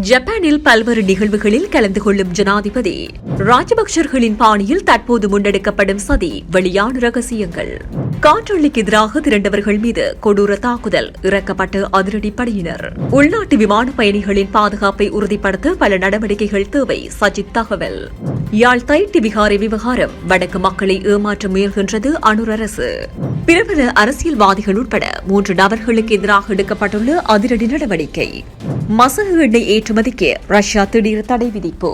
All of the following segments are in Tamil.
ஜப்பானில் பல்வேறு நிகழ்வுகளில் கலந்து கொள்ளும் ஜனாதிபதி. ராஜபக்சர்களின் பாணியில் தற்போது முன்னெடுக்கப்படும் சதி வெளியான ரகசியங்கள். காற்றொலிக்கு எதிராக திரண்டவர்கள் மீது கொடூர தாக்குதல் இறக்கப்பட்ட அதிரடி படையினர். உள்நாட்டு விமான பயணிகளின் பாதுகாப்பை உறுதிப்படுத்த பல நடவடிக்கைகள் தேவை சஜித் தகவல். யாழ் தைட்டி விகாரை விவகாரம் வடக்கு மக்களை ஏமாற்ற முயல்கின்றது அனுர் அரசு. பிரபல அரசியல்வாதிகள் உட்பட மூன்று நபர்களுக்கு எதிராக எடுக்கப்பட்டுள்ள அதிரடி நடவடிக்கை. மசகு எண்ணெய் ஏற்றுமதிக்கு ரஷ்யா திடீர் தடை விதிப்பு.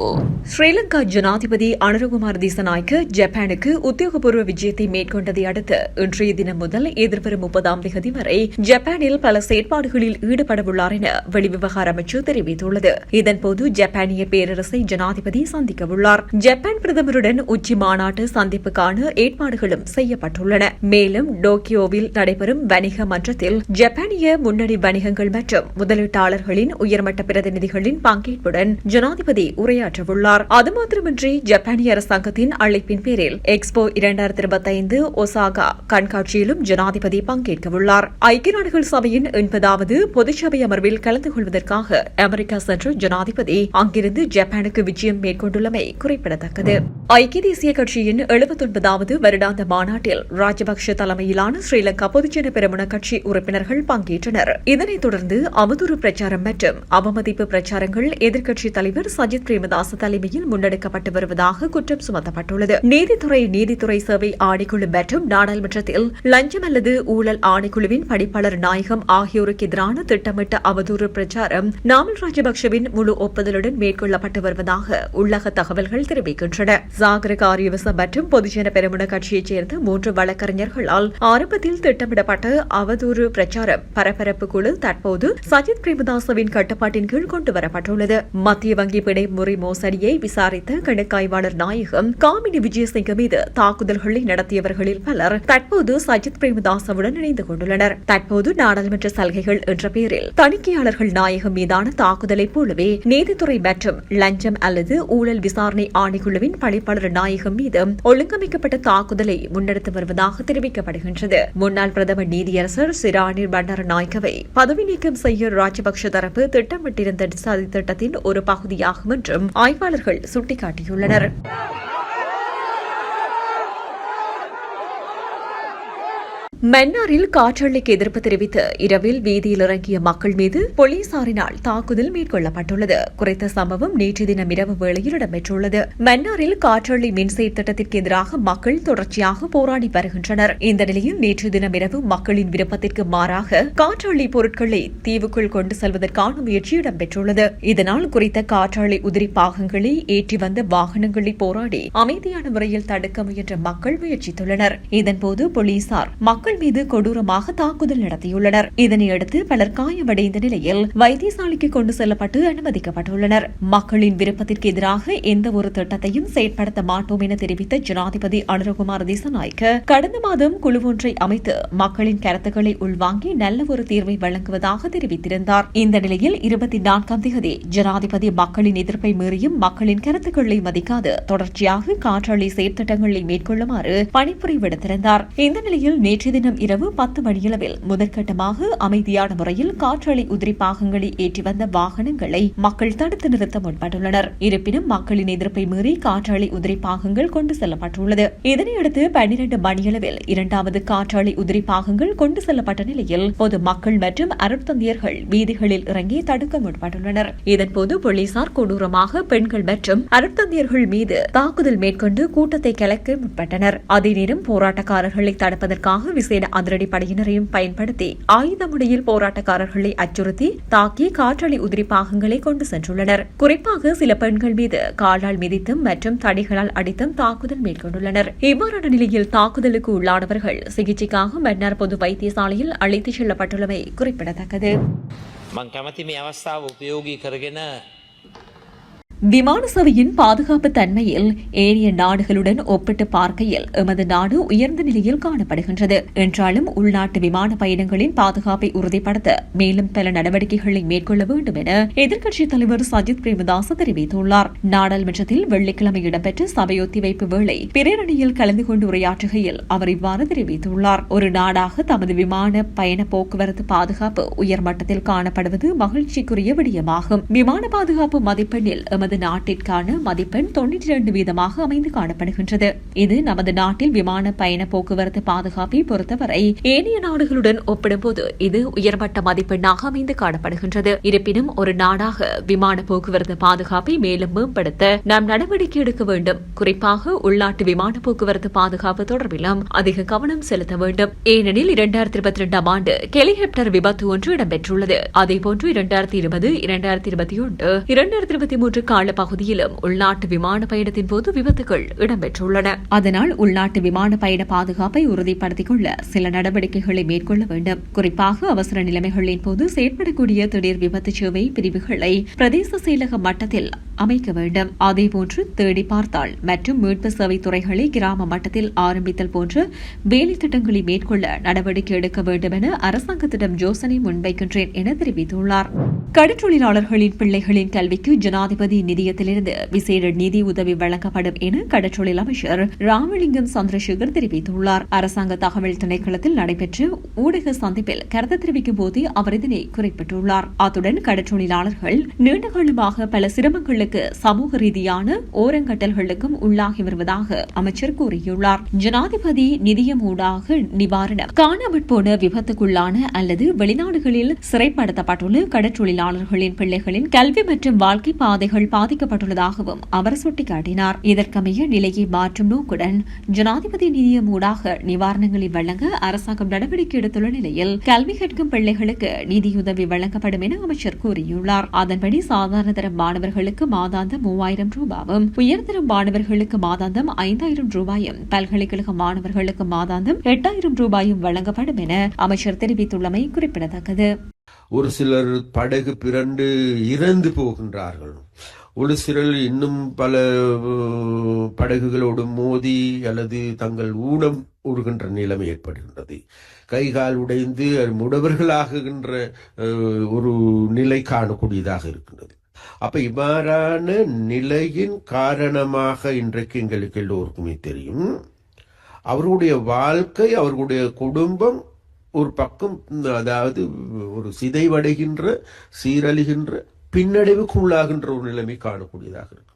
ஸ்ரீலங்கா ஜனாதிபதி அனுரகுமார் திசநாய்க்கு ஜப்பானுக்கு உத்தியோகபூர்வ விஜயத்தை மேற்கொண்டதை அடுத்து இன்றைய தினம் முதல் எதிர்வரும் முப்பதாம் தேதி வரை ஜப்பானில் பல செயற்பாடுகளில் ஈடுபடவுள்ளார் என வெளிவிவகார அமைச்சு தெரிவித்துள்ளது. இதன்போது ஜப்பானிய பேரரசை ஜனாதிபதி சந்திக்கவுள்ளார். ஜப்பான் பிரதமருடன் உச்சி மாநாட்டு சந்திப்புக்கான ஏற்பாடுகளும் செய்யப்பட்டுள்ளன. மேலும் டோக்கியோவில் நடைபெறும் வணிக மன்றத்தில் ஜப்பானிய முன்னணி வணிகங்கள் மற்றும் முதலீட்டாளர்களின் உயர்மட்ட பிரதிநிதிகள் பிரதிநிதிகளின் பங்கேற்புடன் ஜனாதிபதி உரையாற்றவுள்ளார். அது மாத்திரமின்றி ஜப்பானிய அரசாங்கத்தின் அழைப்பின் பேரில் எக்ஸ்போ இரண்டாயிரத்தி இருபத்தைந்து ஒசாகா கண்காட்சியிலும் ஜனாதிபதி பங்கேற்கவுள்ளார். ஐக்கிய நாடுகள் சபையின் எண்பதாவது பொதுச்சபை அமர்வில் கலந்து கொள்வதற்காக அமெரிக்கா சென்ற ஜனாதிபதி அங்கிருந்து ஜப்பானுக்கு விஜயம் மேற்கொண்டுள்ளமை குறிப்பிடத்தக்கது. ஐக்கிய தேசிய கட்சியின் எழுபத்தொன்பதாவது வருடாந்த மாநாட்டில் ராஜபக்ஷ தலைமையிலான ஸ்ரீலங்கா பொதுஜன பெருமன கட்சி உறுப்பினர்கள் பங்கேற்றனர். இதனைத் தொடர்ந்து அவதூறு பிரச்சாரம் மற்றும் அவமதிப்பு பிரச்சாரங்கள் எதிர்க்கட்சித் தலைவர் சஜித் பிரேமதாச தலைமையில் முன்னெடுக்கப்பட்டு வருவதாக குற்றம் சுமத்தப்பட்டுள்ளது. நீதித்துறை நீதித்துறை சேவை ஆணைக்குழு மற்றும் நாடாளுமன்றத்தில் லஞ்சம் அல்லது ஊழல் ஆணைக்குழுவின் படிப்பாளர் நாயகம் ஆகியோருக்கு எதிரான திட்டமிட்ட அவதூறு பிரச்சாரம் நாமல் ராஜபக்சவின் முழு ஒப்புதலுடன் மேற்கொள்ளப்பட்டு வருவதாக உள்ளக தகவல்கள் தெரிவிக்கின்றன. சாகர காரியவசம் மற்றும் பொதுஜன பெருமுன கட்சியைச் சேர்ந்த மூன்று வழக்கறிஞர்களால் ஆரம்பத்தில் திட்டமிடப்பட்ட அவதூறு பிரச்சாரம் பரபரப்பு குழு தற்போது சஜித் பிரேமதாசவின் கட்டுப்பாட்டின் கீழ் கொண்டு வரப்பட்டுள்ளது மத்திய வங்கி பிணை முறை மோசடியை விசாரித்த கணக்காய்வாளர் நாயகம் காமினி விஜயசிங்க மீது தாக்குதல்களை நடத்தியவர்களில் பலர் தற்போது சஜித் பிரேமதாசவுடன் இணைந்து கொண்டுள்ளனர். தற்போது நாடாளுமன்ற சலுகைகள் என்ற பெயரில் தணிக்கையாளர்கள் நாயகம் மீதான தாக்குதலைப் போலவே நீதித்துறை மற்றும் லஞ்சம் அல்லது ஊழல் விசாரணை ஆணைக்குழுவின் பணிப்பாளர் நாயகம் மீது ஒழுங்கமைக்கப்பட்ட தாக்குதலை முன்னெடுத்து வருவதாக தெரிவிக்கப்படுகின்றது. முன்னாள் பிரதமர் நீதியரசர் சிராணி பண்டார நாயக்கவை பதவி நீக்கம் செய்ய ராஜபக்ஷ தரப்பு திட்டமிட்டிருந்த சதி திட்டத்தின் ஒரு பகுதியாகும் என்றும் ஆய்வாளர்கள் சுட்டிக்காட்டியுள்ளனர். மன்னாரில் காற்றழுக்கு எதிர்ப்பு தெரிவித்து இரவில் வீதியில் இறங்கிய மக்கள் மீது போலீசாரினால் தாக்குதல் மேற்கொள்ளப்பட்டுள்ளது. குறித்த சம்பவம் நேற்று தினம் இரவு வேளையில் இடம்பெற்றுள்ளது. மன்னாரில் காற்றள்ளி மின்சை திட்டத்திற்கு எதிராக மக்கள் தொடர்ச்சியாக போராடி வருகின்றனர். இந்த நிலையில் நேற்று தினம் இரவு மக்களின் விருப்பத்திற்கு மாறாக காற்றள்ளி பொருட்களை தீவுக்குள் கொண்டு செல்வதற்கான முயற்சி இடம்பெற்றுள்ளது. இதனால் குறித்த காற்றாலை உதிரி பாகங்களை ஏற்றி வந்த வாகனங்களை போராடி அமைதியான முறையில் தடுக்க முயன்ற மக்கள் முயற்சித்துள்ளனர். இதன்போது போலீசார் மக்கள் மக்கள் மீது கொடூரமாக தாக்குதல் நடத்தியுள்ளனர். இதனையடுத்து பலர் காயமடைந்த நிலையில் வைத்தியசாலைக்கு கொண்டு செல்லப்பட்டு அனுமதிக்கப்பட்டுள்ளனர். மக்களின் விருப்பத்திற்கு எதிராக எந்த ஒரு திட்டத்தையும் செயற்படுத்த மாட்டோம் என தெரிவித்த ஜனாதிபதி அனுரகுமார் திசநாயக்க கடந்த மாதம் குழு ஒன்றை அமைத்து மக்களின் கருத்துக்களை உள்வாங்கி நல்ல ஒரு தீர்வை வழங்குவதாக தெரிவித்திருந்தார். இந்த நிலையில் இருபத்தி நான்காம் தேதி ஜனாதிபதி மக்களின் எதிர்ப்பை மீறியும் மக்களின் கருத்துக்களை மதிக்காது தொடர்ச்சியாக காற்றாலை செயற்திட்டங்களை மேற்கொள்ளுமாறு பணிபுரி விடுத்திருந்தார் இந்த நிலையில் நேற்றைய தினம் இரவு பத்து மணியளவில் முதற்கட்டமாக அமைதியான முறையில் காற்றலை உதிரி பாகங்களை ஏற்றி வந்த வாகனங்களை மக்கள் தடுத்து நிறுத்த முன்பட்டுள்ளனர் இருப்பினும் மக்களின் எதிர்ப்பை மீறி காற்றாலை உதிரி பாகங்கள் கொண்டு செல்லப்பட்டுள்ளது. இதனையடுத்து பன்னிரண்டு மணியளவில் இரண்டாவது காற்றாலை உதிரி பாகங்கள் கொண்டு செல்லப்பட்ட நிலையில் பொதுமக்கள் மற்றும் அருட்தந்தையர்கள் வீதிகளில் இறங்கி தடுக்க முற்பட்டுள்ளனர். இதன்போது போலீசார் கொடூரமாக பெண்கள் மற்றும் அருட்தந்தையர்கள் மீது தாக்குதல் மேற்கொண்டு கூட்டத்தை கலைக்க முற்பட்டனர். அதே நேரம் போராட்டக்காரர்களை தடுப்பதற்காக விசேட அதிரடி படையினரையும் பயன்படுத்தி ஆயுதமுடையில் போராட்டக்காரர்களை அச்சுறுத்தி தாக்கி காற்றலை உதிரி பாகங்களை கொண்டு சென்றுள்ளனர் குறிப்பாக சில பெண்கள் மீது காலால் மிதித்தும் மற்றும் தடிகளால் அடித்தும் தாக்குதல் மேற்கொண்டுள்ளனர் இவ்வாறான நிலையில் தாக்குதலுக்கு உள்ளானவர்கள் சிகிச்சைக்காக மன்னார் பொது வைத்தியசாலையில் அழைத்துச் செல்லப்பட்டுள்ளமை குறிப்பிடத்தக்கது මං කැමති මේ අවස්ථාව උපයෝගී කරගෙන விமான சபையின் பாதுகாப்பு தன்மையில் ஏனைய நாடுகளுடன் ஒப்பிட்டு பார்க்கையில் எமது நாடு உயர்ந்த நிலையில் காணப்படுகின்றது. என்றாலும் உள்நாட்டு விமான பயணங்களின் பாதுகாப்பை உறுதிப்படுத்த மேலும் பல நடவடிக்கைகளை மேற்கொள்ள வேண்டும் என எதிர்க்கட்சித் தலைவர் சஜித் பிரேமதாஸ் தெரிவித்துள்ளார். நாடாளுமன்றத்தில் வெள்ளிக்கிழமை இடம்பெற்ற சபை ஒத்திவைப்பு வேளை பிரேரணியில் கலந்து கொண்டு உரையாற்றுகையில் அவர் இவ்வாறு தெரிவித்துள்ளார். ஒரு நாடாக தமது விமான பயண போக்குவரத்து பாதுகாப்பு உயர்மட்டத்தில் காணப்படுவது மகிழ்ச்சிக்குரிய விடயமாகும். விமான பாதுகாப்பு மதிப்பெண்ணில் எமது நமது நாட்டிற்கான மதிப்பெண் தொன்னூற்றி இரண்டு வீதமாக அமைந்து காணப்படுகின்றது. இது நமது நாட்டில் விமான பயண போக்குவரத்து பாதுகாப்பை பொறுத்தவரை ஏனைய நாடுகளுடன் ஒப்பிடும்போது இது உயர்மட்ட மதிப்பெண்ணாக அமைந்து காணப்படுகின்றது. இருப்பினும் ஒரு நாடாக விமான போக்குவரத்து பாதுகாப்பை மேலும் மேம்படுத்த நாம் நடவடிக்கை எடுக்க வேண்டும். குறிப்பாக உள்நாட்டு விமான போக்குவரத்து பாதுகாப்பு தொடர்பிலும் அதிக கவனம் செலுத்த வேண்டும். ஏனெனில் இரண்டாயிரத்தி இருபத்தி இரண்டாம் ஆண்டு ஹெலிகாப்டர் விபத்து ஒன்று இடம்பெற்றுள்ளது. அதேபோன்று இரண்டாயிரத்தி இருபது இரண்டாயிரத்தி இருபத்தி ஒன்று இரண்டாயிரத்தி இருபத்தி மூன்று கால பகுதியிலும் உள்நாட்டு விமான பயணத்தின் போது விபத்துகள் இடம்பெற்றுள்ளன. அதனால் உள்நாட்டு விமான பயண பாதுகாப்பை உறுதிப்படுத்திக் கொள்ள சில நடவடிக்கைகளை மேற்கொள்ள வேண்டும். குறிப்பாக அவசர நிலைமைகளின் போது செயற்படக்கூடிய திடீர் விபத்து சேவை பிரிவுகளை பிரதேச செயலக மட்டத்தில் அமைக்க வேண்டும். அதேபோன்று தேடி பார்த்தால் மற்றும் மீட்பு சேவை துறைகளை கிராம மட்டத்தில் ஆரம்பித்தல் போன்ற வேலை திட்டங்களை மேற்கொள்ள நடவடிக்கை எடுக்க வேண்டும் என அரசாங்கத்திடம் யோசனை முன்வைக்கின்றேன் என தெரிவித்துள்ளார். கடற்றொழிலாளர்களின் பிள்ளைகளின் கல்விக்கு ஜனாதிபதி நிதியத்திலிருந்து விசேட நிதி உதவி வழங்கப்படும் என கடற்றொழில் அமைச்சர் ராமலிங்கம் சந்திரசேகர் தெரிவித்துள்ளார். அரசாங்க தகவல் திணைக்களத்தில் நடைபெற்ற ஊடக சந்திப்பில் கருத்து தெரிவிக்கும் போது அவர் இதனை குறிப்பிட்டுள்ளார். அத்துடன் கடற்றொழிலாளர்கள் நீண்டகாலமாக பல சிரமங்களுக்கு சமூக ரீதியான ஓரங்கட்டல்களுக்கும் உள்ளாகி வருவதாக அமைச்சர் கூறியுள்ளார். ஜனாதிபதி நிதியமூடாக நிவாரணம் காணாமற் போன விபத்துக்குள்ளான அல்லது வெளிநாடுகளில் சிறைப்படுத்தப்பட்டுள்ள தொழிலாளர்களின் பிள்ளைகளின் கல்வி மற்றும் வாழ்க்கை பாதைகள் பாதிக்கப்பட்டுள்ளதாகவும் அவர் சுட்டிக்காட்டினார். இதற்கமைய நிலையை மாற்றும் நோக்குடன் ஜனாதிபதி நிதியமூடாக நிவாரணங்களை வழங்க அரசாங்கம் நடவடிக்கை எடுத்துள்ள நிலையில் கல்வி கற்கும் பிள்ளைகளுக்கு நிதியுதவி வழங்கப்படும் என அமைச்சர் கூறியுள்ளார். அதன்படி சாதாரண தரம் மாணவர்களுக்கு மாதாந்தம் மூவாயிரம் ரூபாயும் உயர்தரம் மாணவர்களுக்கு மாதாந்தம் ஐந்தாயிரம் ரூபாயும் பல்கலைக்கழக மாணவர்களுக்கு மாதாந்தம் எட்டாயிரம் ரூபாயும் வழங்கப்படும் என அமைச்சர் தெரிவித்துள்ளமை குறிப்பிடத்தக்கது. ஒரு சிலர் படகு பிறண்டு இறந்து போகின்றார்கள். ஒரு சிலர் இன்னும் பல படகுகளோடு மோதி அல்லது தங்கள் ஊனம் உருகின்ற நிலைமை ஏற்படுகின்றது. கைகால் உடைந்து முடவர்களாகுகின்ற அஹ், ஒரு நிலை காணக்கூடியதாக இருக்கின்றது. அப்ப இவ்வாறான நிலையின் காரணமாக இன்றைக்கு எங்களுக்கு எல்லோருக்குமே தெரியும். அவர்களுடைய வாழ்க்கை அவர்களுடைய குடும்பம் ஒரு பக்கம் அதாவது ஒரு சிதைவடைகின்ற சீரழிகின்ற பின்னடைவுக்கு உள்ளாகின்ற ஒரு நிலைமை காணக்கூடியதாக இருக்கு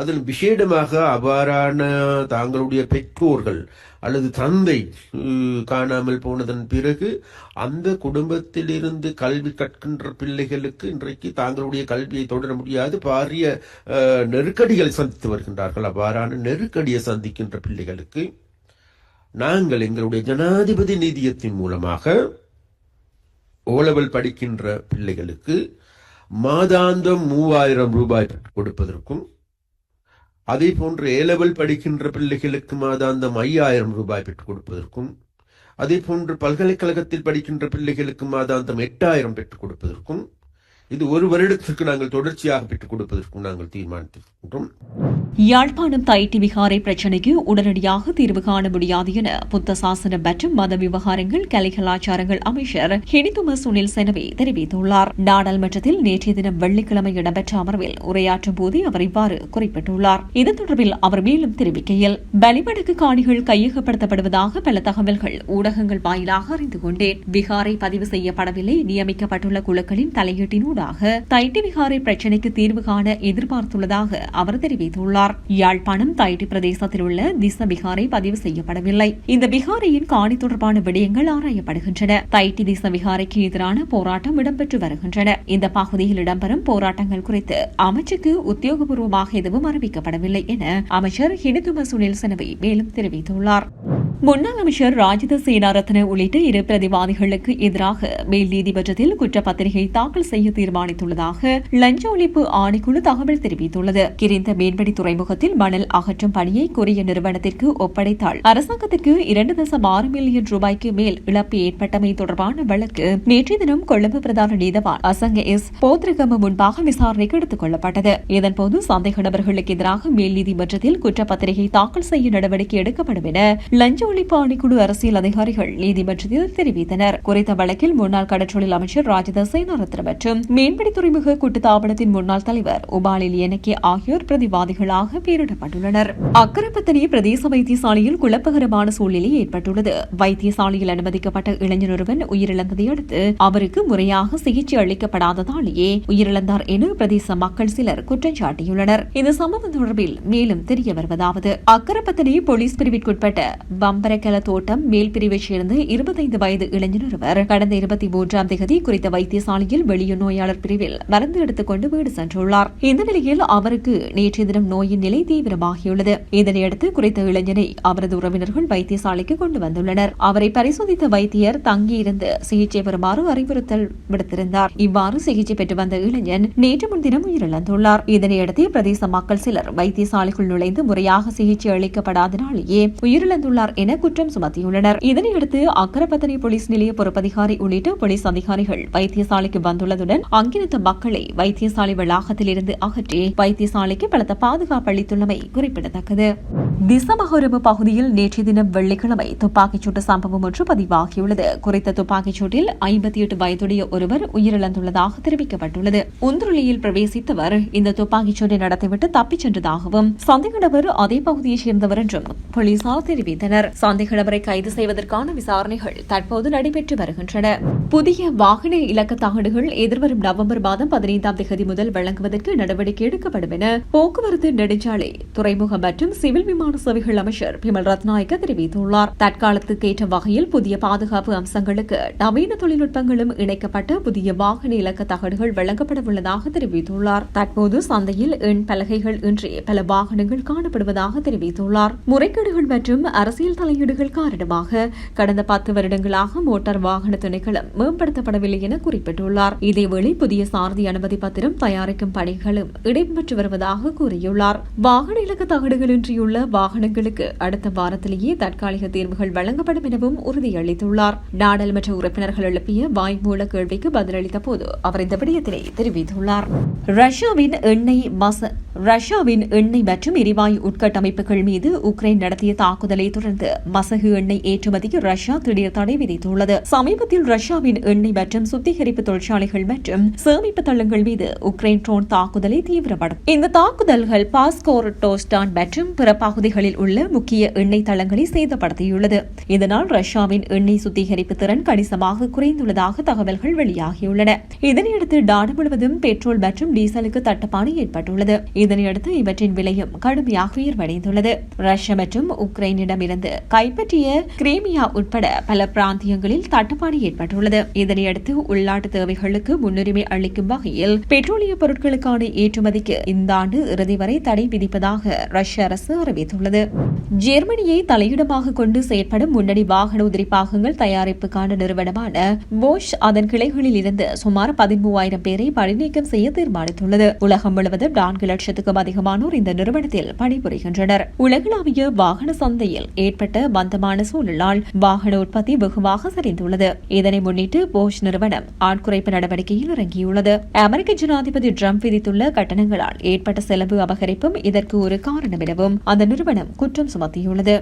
அதில் விசேடமாக அவ்வாறான தாங்களுடைய பெற்றோர்கள் அல்லது தந்தை காணாமல் போனதன் பிறகு அந்த குடும்பத்திலிருந்து கல்வி கற்கின்ற பிள்ளைகளுக்கு இன்றைக்கு தாங்களுடைய கல்வியை தொடர முடியாது. பாரிய நெருக்கடிகளை சந்தித்து வருகின்றார்கள். அவ்வாறான நெருக்கடியை சந்திக்கின்ற பிள்ளைகளுக்கு நாங்கள் எங்களுடைய ஜனாதிபதி நீதியத்தின் மூலமாக ஓலவல் படிக்கின்ற பிள்ளைகளுக்கு மாதாந்தம் மூவாயிரம் ரூபாய் கொடுப்பதற்கும் அதே போன்று ஏலவல் படிக்கின்ற பிள்ளைகளுக்கு மாதாந்தம் ஐயாயிரம் ரூபாய் பெற்றுக் கொடுப்பதற்கும் அதே போன்று பல்கலைக்கழகத்தில் படிக்கின்ற பிள்ளைகளுக்கு மாதாந்தம் எட்டாயிரம் பெற்றுக் கொடுப்பதற்கும் இது ஒரு வருடத்திற்கு நாங்கள் தொடர்ச்சியாக பெற்றுக் கொடுப்பதற்கும் நாங்கள் தீர்மானித்திருக்கின்றோம். யாழ்ப்பாணம் தைட்டி விகாரை பிரச்சினைக்கு உடனடியாக தீர்வு காண முடியாது என புத்த சாசனம் மற்றும் மத விவகாரங்கள் கலை கலாச்சாரங்கள் அமைச்சர் ஹெனிதும சுனில் செனவி தெரிவித்துள்ளார். நாடாளுமன்றத்தில் நேற்றைய தினம் வெள்ளிக்கிழமை இடம்பெற்ற அமர்வில் உரையாற்றும் போது அவர் இவ்வாறு குறிப்பிட்டுள்ளார். இது தொடர்பில் அவர் மேலும் தெரிவிக்கையில் பலிபடக்கு காணிகள் கையகப்படுத்தப்படுவதாக பல தகவல்கள் ஊடகங்கள் வாயிலாக அறிந்து கொண்டேன். விகாரை பதிவு செய்யப்படவில்லை. நியமிக்கப்பட்டுள்ள குழுக்களின் தலையீட்டினூடாக தைட்டி விகாரை பிரச்சினைக்கு தீர்வு காண எதிர்பார்த்துள்ளதாக அவர் தெரிவித்துள்ளார். யாழ்ப்பாணம் தைட்டி பிரதேசத்தில் உள்ள திச விகாரை பதிவு செய்யப்படவில்லை. இந்த விகாரையின் காணி தொடர்பான விடயங்கள் ஆராயப்படுகின்றன. தைட்டி திச விகாரைக்கு எதிரான போராட்டம் இடம்பெற்று வருகின்றன. இந்த பகுதியில் இடம்பெறும் போராட்டங்கள் குறித்து அமைச்சுக்கு உத்தியோகபூர்வமாக எதுவும் அறிவிக்கப்படவில்லை என அமைச்சர் ஹிடுதும சுனில் செனவை மேலும் தெரிவித்துள்ளார். முன்னாள் அமைச்சர் ராஜித சேனாரத்ன உள்ளிட்ட இரு பிரதிவாதிகளுக்கு எதிராக மேல் நீதிமன்றத்தில் குற்றப்பத்திரிகை தாக்கல் செய்ய தீர்மானித்துள்ளதாக லஞ்ச ஒழிப்பு ஆணைக்குழு தகவல் தெரிவித்துள்ளது. கிரிந்த மீன்பிடி துறைமுகத்தில் மணல் அகற்றும் பணியை கொரிய நிறுவனத்திற்கு ஒப்படைத்தால் அரசாங்கத்திற்கு இரண்டு தசம் ஆறு மில்லியன் ரூபாய்க்கு மேல் இழப்பு ஏற்பட்டமை தொடர்பான வழக்கு நேற்றைய தினம் கொழும்பு பிரதான நீதவான் அசங்க எஸ். போத்ரிகம முன்பாக விசாரணைக்கு எடுத்துக் கொள்ளப்பட்டது. இதன்போது சந்தேக நபர்களுக்கு எதிராக மேல் நீதிமன்றத்தில் குற்றப்பத்திரிகை தாக்கல் செய்ய நடவடிக்கை எடுக்கப்படும் என லஞ்ச ஒழிப்பு ஆணைக்குழு அரசியல் அதிகாரிகள் நீதிமன்றத்தில் தெரிவித்தனர். குறித்த வழக்கில் முன்னாள் கடற்றொழில் அமைச்சர் ராஜத சேனாரத்ன மற்றும் மீன்பிடி துறைமுக கூட்டுத்தாபனத்தின் முன்னாள் தலைவர் உபாலில் எனக்கே ஆகியோர் பிரதிவாதிகளாக பெயரிடப்பட்டுள்ளனர். அக்கரப்பத்தனி பிரதேச வைத்தியசாலையில் குழப்பகரமான சூழ்நிலை ஏற்பட்டுள்ளது. வைத்தியசாலையில் அனுமதிக்கப்பட்ட இளைஞர் ஒருவன் உயிரிழந்ததை அடுத்து அவருக்கு முறையாக சிகிச்சை அளிக்கப்படாததாலேயே உயிரிழந்தார் என பிரதேச மக்கள் சிலர் குற்றம் சாட்டியுள்ளனர். இந்த சம்பவம் தொடர்பில் மேலும் தெரிய வருவதாவது அக்கரப்பத்தனி போலீஸ் பிரிவிற்குட்பட்ட பம்பரக்கல தோட்டம் மேல் பிரிவைச் சேர்ந்த இருபத்தைந்து வயது இளைஞர் ஒருவர் கடந்த இருபத்தி மூன்றாம் தேதி குறித்த வைத்தியசாலையில் வெளிய நோயாளர் பிரிவில் மருந்து எடுத்துக்கொண்டு வீடு சென்றுள்ளார். இந்த நிலையில் அவருக்கு நேற்றைய தினம் நோயின் நிலை தீவிரமாகியுள்ளது. இதனையடுத்து குறித்த இளைஞனை அவரது உறவினர்கள் வைத்தியசாலைக்கு கொண்டு வந்துள்ளனர். அவரை பரிசோதித்த வைத்தியர் தங்கியிருந்து சிகிச்சை பெறுமாறு அறிவுறுத்தல் விடுத்திருந்தார். இவ்வாறு சிகிச்சை பெற்று வந்த இளைஞன் நேற்று முன்தினம் உயிரிழந்துள்ளார். இதனையடுத்து பிரதேச மக்கள் சிலர் வைத்தியசாலைக்குள் நுழைந்து முறையாக சிகிச்சை அளிக்கப்படாதனாலேயே உயிரிழந்துள்ளார் என குற்றம் சுமத்தியுள்ளனர். இதனையடுத்து அக்கரப்பத்தனை போலீஸ் நிலைய பொறுப்பதிகாரி உள்ளிட்ட போலீஸ் அதிகாரிகள் வைத்தியசாலைக்கு வந்துள்ளதுடன் அங்கிருந்த மக்களை வைத்தியசாலை வளாகத்திலிருந்து அகற்றி வைத்தியசாலைக்கு பலத்த பாதுகாப்பு அளித்துள்ளமை குறிப்பிடத்தக்கது. திசமஹரம பகுதியில் நேற்றைய தினம் வெள்ளிக்கிழமை துப்பாக்கிச் சூட்டு சம்பவம் ஒன்று பதிவாகியுள்ளது. குறித்த துப்பாக்கிச் சூட்டில் ஐம்பத்தி எட்டு வயதுடைய ஒருவர் உயிரிழந்துள்ளதாக தெரிவிக்கப்பட்டுள்ளது. உந்துருளியில் பிரவேசித்தவர் இந்த துப்பாக்கிச் சூட்டை நடத்திவிட்டு தப்பிச் சென்றதாகவும் சந்தேகநபர் அதே பகுதியைச் சேர்ந்தவர் என்றும் போலீசார் தெரிவித்தனர். சந்தேகநபரை கைது செய்வதற்கான விசாரணைகள் தற்போது நடைபெற்று வருகின்றன. புதிய வாகன இலக்க தகடுகள் எதிர்வரும் நவம்பர் மாதம் பதினைந்தாம் தேதி முதல் வழங்குவதற்கு நடவடிக்கை எடுக்கப்படும் என போக்குவரத்து நெடுஞ்சாலை துறைமுக மற்றும் சிவில் விமான சேவைகள் அமைச்சர் பிமல் ரத்நாயக்க தெரிவித்துள்ளார். தற்காலத்துக்கு ஏற்ற வகையில் புதிய பாதுகாப்பு அம்சங்களுக்கு நவீன தொழில்நுட்பங்களும் இணைக்கப்பட்ட புதிய வாகன இலக்க தகடுகள் வழங்கப்பட உள்ளதாக தெரிவித்துள்ளார். தற்போது சந்தையில் எண் பலகைகள் இன்றி பல வாகனங்கள் காணப்படுவதாக தெரிவித்துள்ளார். முறைகேடுகள் மற்றும் அரசியல் தலையீடுகள் காரணமாக கடந்த பத்து வருடங்களாக மோட்டார் வாகன திணைக்களம் மேம்படுத்தப்படவில்லை என குறிப்பிட்டுள்ளார். இதேவேளை புதிய சாரதி அனுமதி பத்திரம் தயாரிக்கும் பணிகளும் இடம்பெற்று வருவதாக கூறியுள்ளார். வாகன இலக்க தகடுகளின்றியுள்ள வாகனங்களுக்கு அடுத்த வாரத்திலேயே தற்காலிக தீர்வுகள் வழங்கப்படும் எனவும் உறுதியளித்துள்ளார். நாடாளுமன்ற உறுப்பினர்கள் எழுப்பிய வாய்மூல கேள்விக்கு பதிலளித்த போது அவர் இந்த விடயத்தினை தெரிவித்துள்ளார். ரஷ்யாவின் எண்ணெய் மச ரஷ்யாவின் எண்ணெய் மற்றும் எரிவாயு உட்கட்டமைப்புகள் மீது உக்ரைன் நடத்திய தாக்குதலை தொடர்ந்து மசகு எண்ணெய் ஏற்றுமதிக்கு ரஷ்யா திடீர் தடை விதித்துள்ளது. சமீபத்தில் ரஷ்யாவின் எண்ணெய் மற்றும் சுத்திகரிப்பு தொழிற்சாலைகள் மற்றும் சேமிப்பு தளங்கள் மீது உக்ரைன் ட்ரோன் தாக்குதலை தீவிரப்படுத்தும். இந்த தாக்குதல்கள் பாஸ்கோர் டோஸ்டான் மற்றும் பிற பகுதிகளில் உள்ள முக்கிய எண்ணெய் தளங்களை சேதப்படுத்தியுள்ளது. இதனால் ரஷ்யாவின் எண்ணெய் சுத்திகரிப்பு திறன் கணிசமாக குறைந்துள்ளதாக தகவல்கள் வெளியாகியுள்ளன. இதனையடுத்து நாடு முழுவதும் பெட்ரோல் மற்றும் டீசலுக்கு தட்டுப்பாடு ஏற்பட்டுள்ளது. இதனையடுத்து இவற்றின் விலையும் கடுமையாக உயர்வடைந்துள்ளது. ரஷ்யா மற்றும் உக்ரைனிடமிருந்து கைப்பற்றிய கிரீமியா உட்பட பல பிராந்தியங்களில் தட்டுப்பாடு ஏற்பட்டுள்ளது. இதனையடுத்து உள்நாட்டு தேவைகளுக்கு முன்னுரிமை முன்னுரிமை அளிக்கும் வகையில் பெட்ரோலிய பொருட்களுக்கான ஏற்றுமதிக்கு இந்த ஆண்டு இறுதி வரை தடை விதிப்பதாக ரஷ்ய அரசு அறிவித்துள்ளது. ஜெர்மனியை தலையிடமாக கொண்டு செயற்படும் முன்னணி வாகன உதிரி பாகங்கள் தயாரிப்புக்கான நிறுவனமான போஷ் அதன் கிளைகளில் இருந்து சுமார் பதிமூவாயிரம் பேரை பணிநீக்கம் செய்ய தீர்மானித்துள்ளது. உலகம் முழுவதும் நான்கு லட்சத்துக்கும் அதிகமானோர் இந்த நிறுவனத்தில் பணிபுரிகின்றனர். உலகளாவிய வாகன சந்தையில் ஏற்பட்ட மந்தமான சூழலால் வாகன உற்பத்தி வெகுவாக சரிந்துள்ளது. இதனை முன்னிட்டு போஷ் நிறுவனம் ஆட்குறைப்பு நடவடிக்கையில் இறங்கியுள்ளது. அமெரிக்க ஜனாதிபதி டிரம்ப் விதித்துள்ள கட்டணங்களால் ஏற்பட்ட செலவு அபகரிப்பும் இதற்கு ஒரு காரணம் எனவும் அந்த நிறுவனம் குற்றம் சுமத்தியுள்ளது.